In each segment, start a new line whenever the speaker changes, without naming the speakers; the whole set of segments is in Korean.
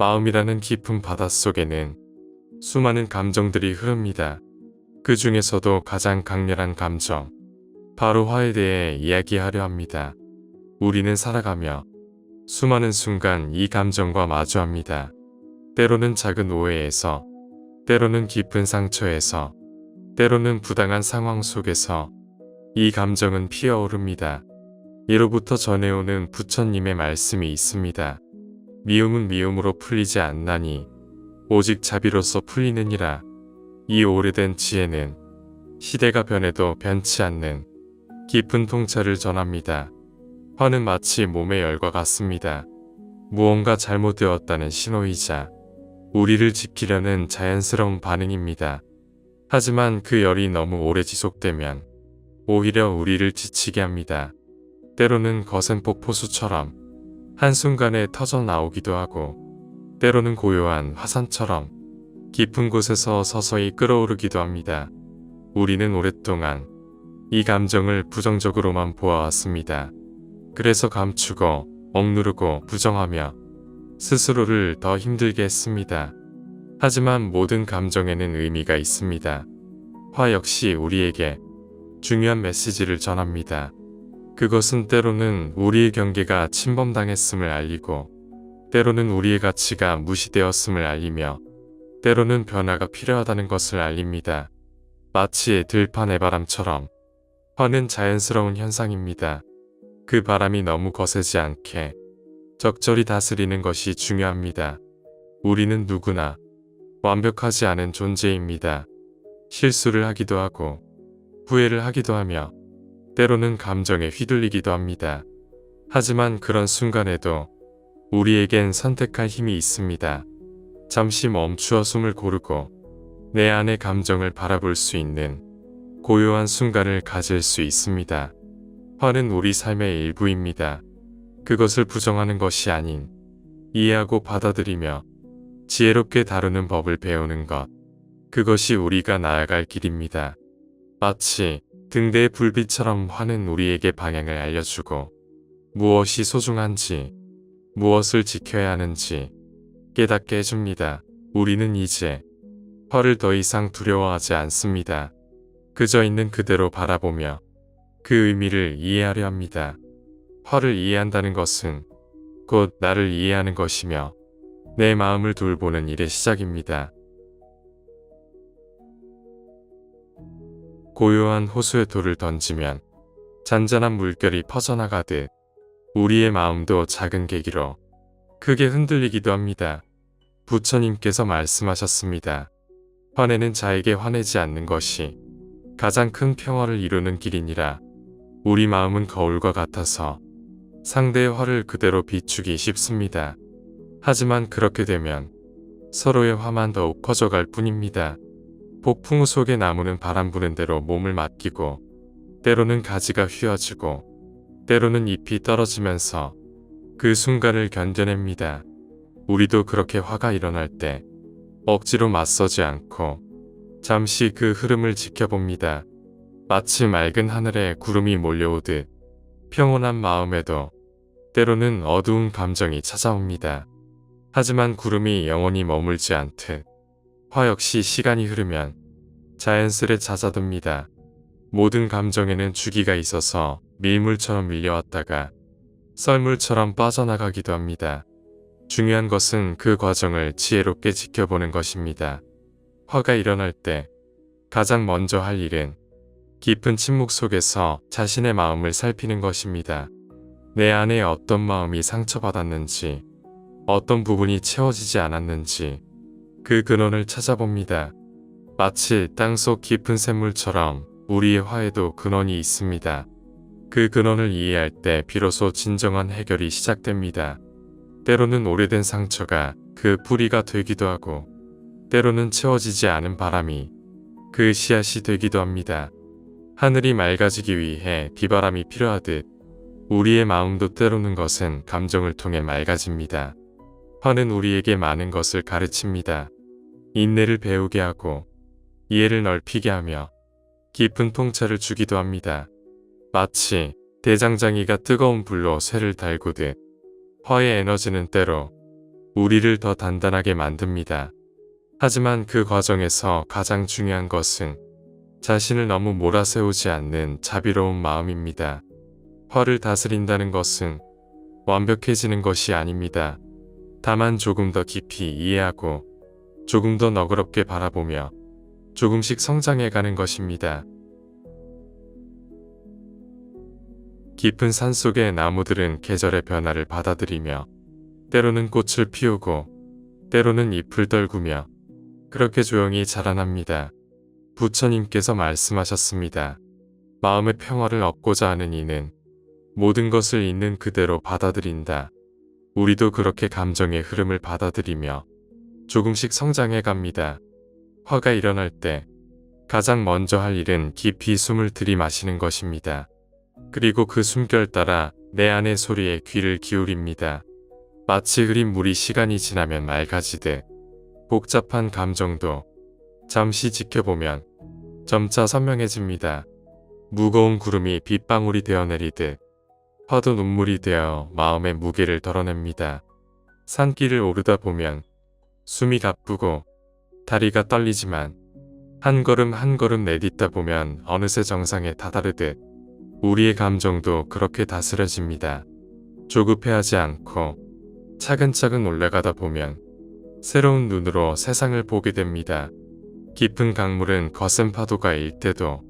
마음이라는 깊은 바닷속에는 수많은 감정들이 흐릅니다. 그 중에서도 가장 강렬한 감정, 바로 화에 대해 이야기하려 합니다. 우리는 살아가며 수많은 순간 이 감정과 마주합니다. 때로는 작은 오해에서, 때로는 깊은 상처에서, 때로는 부당한 상황 속에서 이 감정은 피어오릅니다. 이로부터 전해오는 부처님의 말씀이 있습니다. 미움은 미움으로 풀리지 않나니 오직 자비로서 풀리느니라. 이 오래된 지혜는 시대가 변해도 변치 않는 깊은 통찰을 전합니다. 화는 마치 몸의 열과 같습니다. 무언가 잘못되었다는 신호이자 우리를 지키려는 자연스러운 반응입니다. 하지만 그 열이 너무 오래 지속되면 오히려 우리를 지치게 합니다. 때로는 거센 폭포수처럼 한순간에 터져 나오기도 하고 때로는 고요한 화산처럼 깊은 곳에서 서서히 끓어오르기도 합니다. 우리는 오랫동안 이 감정을 부정적으로만 보아왔습니다. 그래서 감추고 억누르고 부정하며 스스로를 더 힘들게 했습니다. 하지만 모든 감정에는 의미가 있습니다. 화 역시 우리에게 중요한 메시지를 전합니다. 그것은 때로는 우리의 경계가 침범당했음을 알리고 때로는 우리의 가치가 무시되었음을 알리며 때로는 변화가 필요하다는 것을 알립니다. 마치 들판 해바람처럼 화는 자연스러운 현상입니다. 그 바람이 너무 거세지 않게 적절히 다스리는 것이 중요합니다. 우리는 누구나 완벽하지 않은 존재입니다. 실수를 하기도 하고 후회를 하기도 하며 때로는 감정에 휘둘리기도 합니다. 하지만 그런 순간에도 우리에겐 선택할 힘이 있습니다. 잠시 멈추어 숨을 고르고 내 안의 감정을 바라볼 수 있는 고요한 순간을 가질 수 있습니다. 화는 우리 삶의 일부입니다. 그것을 부정하는 것이 아닌 이해하고 받아들이며 지혜롭게 다루는 법을 배우는 것. 그것이 우리가 나아갈 길입니다. 마치 등대의 불빛처럼 화는 우리에게 방향을 알려주고 무엇이 소중한지 무엇을 지켜야 하는지 깨닫게 해줍니다. 우리는 이제 화를 더 이상 두려워하지 않습니다. 그저 있는 그대로 바라보며 그 의미를 이해하려 합니다. 화를 이해한다는 것은 곧 나를 이해하는 것이며 내 마음을 돌보는 일의 시작입니다. 고요한 호수에 돌을 던지면 잔잔한 물결이 퍼져나가듯 우리의 마음도 작은 계기로 크게 흔들리기도 합니다. 부처님께서 말씀하셨습니다. 화내는 자에게 화내지 않는 것이 가장 큰 평화를 이루는 길이니라. 우리 마음은 거울과 같아서 상대의 화를 그대로 비추기 쉽습니다. 하지만 그렇게 되면 서로의 화만 더욱 커져갈 뿐입니다. 폭풍우 속의 나무는 바람 부는 대로 몸을 맡기고 때로는 가지가 휘어지고 때로는 잎이 떨어지면서 그 순간을 견뎌냅니다. 우리도 그렇게 화가 일어날 때 억지로 맞서지 않고 잠시 그 흐름을 지켜봅니다. 마치 맑은 하늘에 구름이 몰려오듯 평온한 마음에도 때로는 어두운 감정이 찾아옵니다. 하지만 구름이 영원히 머물지 않듯 화 역시 시간이 흐르면 자연스레 잦아듭니다. 모든 감정에는 주기가 있어서 밀물처럼 밀려왔다가 썰물처럼 빠져나가기도 합니다. 중요한 것은 그 과정을 지혜롭게 지켜보는 것입니다. 화가 일어날 때 가장 먼저 할 일은 깊은 침묵 속에서 자신의 마음을 살피는 것입니다. 내 안에 어떤 마음이 상처받았는지, 어떤 부분이 채워지지 않았는지, 그 근원을 찾아봅니다. 마치 땅속 깊은 샘물처럼 우리의 화에도 근원이 있습니다. 그 근원을 이해할 때 비로소 진정한 해결이 시작됩니다. 때로는 오래된 상처가 그 뿌리가 되기도 하고, 때로는 채워지지 않은 바람이 그 씨앗이 되기도 합니다. 하늘이 맑아지기 위해 비바람이 필요하듯 우리의 마음도 때로는 것은 감정을 통해 맑아집니다. 화는 우리에게 많은 것을 가르칩니다. 인내를 배우게 하고 이해를 넓히게 하며 깊은 통찰을 주기도 합니다. 마치 대장장이가 뜨거운 불로 쇠를 달구듯 화의 에너지는 때로 우리를 더 단단하게 만듭니다. 하지만 그 과정에서 가장 중요한 것은 자신을 너무 몰아세우지 않는 자비로운 마음입니다. 화를 다스린다는 것은 완벽해지는 것이 아닙니다. 다만 조금 더 깊이 이해하고 조금 더 너그럽게 바라보며 조금씩 성장해가는 것입니다. 깊은 산 속의 나무들은 계절의 변화를 받아들이며 때로는 꽃을 피우고 때로는 잎을 떨구며 그렇게 조용히 자라납니다. 부처님께서 말씀하셨습니다. 마음의 평화를 얻고자 하는 이는 모든 것을 있는 그대로 받아들인다. 우리도 그렇게 감정의 흐름을 받아들이며 조금씩 성장해 갑니다. 화가 일어날 때 가장 먼저 할 일은 깊이 숨을 들이마시는 것입니다. 그리고 그 숨결 따라 내 안의 소리에 귀를 기울입니다. 마치 흐린 물이 시간이 지나면 맑아지듯 복잡한 감정도 잠시 지켜보면 점차 선명해집니다. 무거운 구름이 빗방울이 되어 내리듯 화도 눈물이 되어 마음의 무게를 덜어냅니다. 산길을 오르다 보면 숨이 가쁘고 다리가 떨리지만 한 걸음 한 걸음 내딛다 보면 어느새 정상에 다다르듯 우리의 감정도 그렇게 다스려집니다. 조급해하지 않고 차근차근 올라가다 보면 새로운 눈으로 세상을 보게 됩니다. 깊은 강물은 거센 파도가 일 때도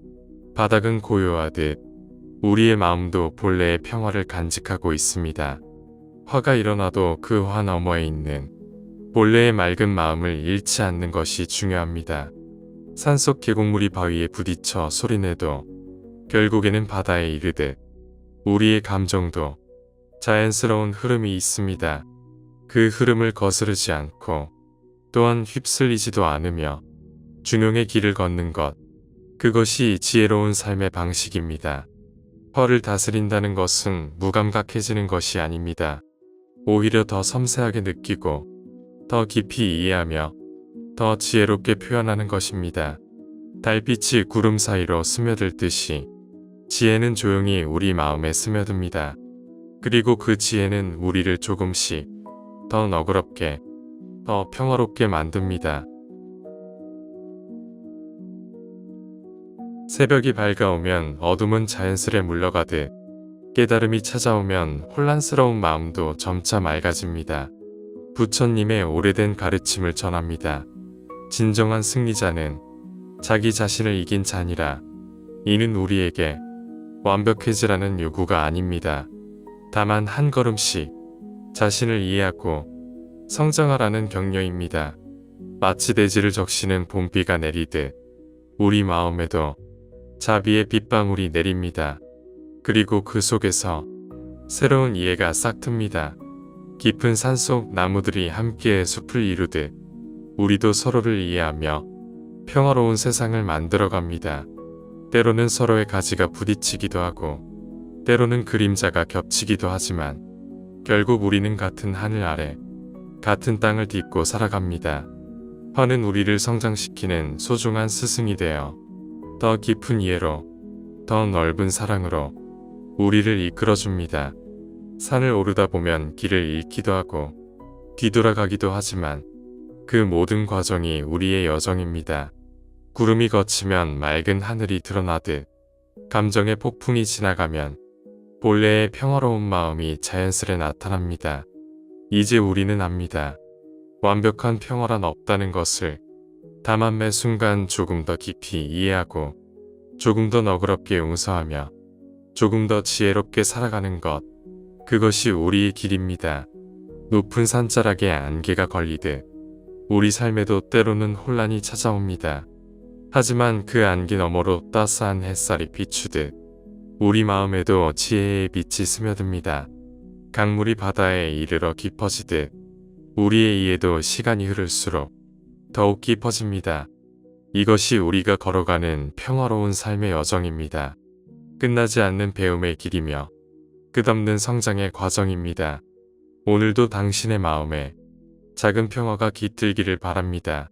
바닥은 고요하듯 우리의 마음도 본래의 평화를 간직하고 있습니다. 화가 일어나도 그 화 너머에 있는 본래의 맑은 마음을 잃지 않는 것이 중요합니다. 산속 계곡물이 바위에 부딪혀 소리내도 결국에는 바다에 이르듯 우리의 감정도 자연스러운 흐름이 있습니다. 그 흐름을 거스르지 않고 또한 휩쓸리지도 않으며 중용의 길을 걷는 것 그것이 지혜로운 삶의 방식입니다. 화를 다스린다는 것은 무감각해지는 것이 아닙니다. 오히려 더 섬세하게 느끼고 더 깊이 이해하며 더 지혜롭게 표현하는 것입니다. 달빛이 구름 사이로 스며들듯이 지혜는 조용히 우리 마음에 스며듭니다. 그리고 그 지혜는 우리를 조금씩 더 너그럽게, 더 평화롭게 만듭니다. 새벽이 밝아오면 어둠은 자연스레 물러가듯 깨달음이 찾아오면 혼란스러운 마음도 점차 맑아집니다. 부처님의 오래된 가르침을 전합니다. 진정한 승리자는 자기 자신을 이긴 자니라. 이는 우리에게 완벽해지라는 요구가 아닙니다. 다만 한 걸음씩 자신을 이해하고 성장하라는 격려입니다. 마치 대지를 적시는 봄비가 내리듯 우리 마음에도 자비의 빗방울이 내립니다. 그리고 그 속에서 새로운 이해가 싹 틉니다. 깊은 산속 나무들이 함께 숲을 이루듯 우리도 서로를 이해하며 평화로운 세상을 만들어갑니다. 때로는 서로의 가지가 부딪히기도 하고 때로는 그림자가 겹치기도 하지만 결국 우리는 같은 하늘 아래 같은 땅을 딛고 살아갑니다. 화는 우리를 성장시키는 소중한 스승이 되어 더 깊은 이해로, 더 넓은 사랑으로 우리를 이끌어줍니다. 산을 오르다 보면 길을 잃기도 하고 뒤돌아가기도 하지만 그 모든 과정이 우리의 여정입니다. 구름이 걷히면 맑은 하늘이 드러나듯 감정의 폭풍이 지나가면 본래의 평화로운 마음이 자연스레 나타납니다. 이제 우리는 압니다. 완벽한 평화란 없다는 것을 다만 매 순간 조금 더 깊이 이해하고 조금 더 너그럽게 용서하며 조금 더 지혜롭게 살아가는 것 그것이 우리의 길입니다. 높은 산자락에 안개가 걸리듯 우리 삶에도 때로는 혼란이 찾아옵니다. 하지만 그 안개 너머로 따스한 햇살이 비추듯 우리 마음에도 지혜의 빛이 스며듭니다. 강물이 바다에 이르러 깊어지듯 우리의 이해도 시간이 흐를수록 더욱 깊어집니다. 이것이 우리가 걸어가는 평화로운 삶의 여정입니다. 끝나지 않는 배움의 길이며 끝없는 성장의 과정입니다. 오늘도 당신의 마음에 작은 평화가 깃들기를 바랍니다.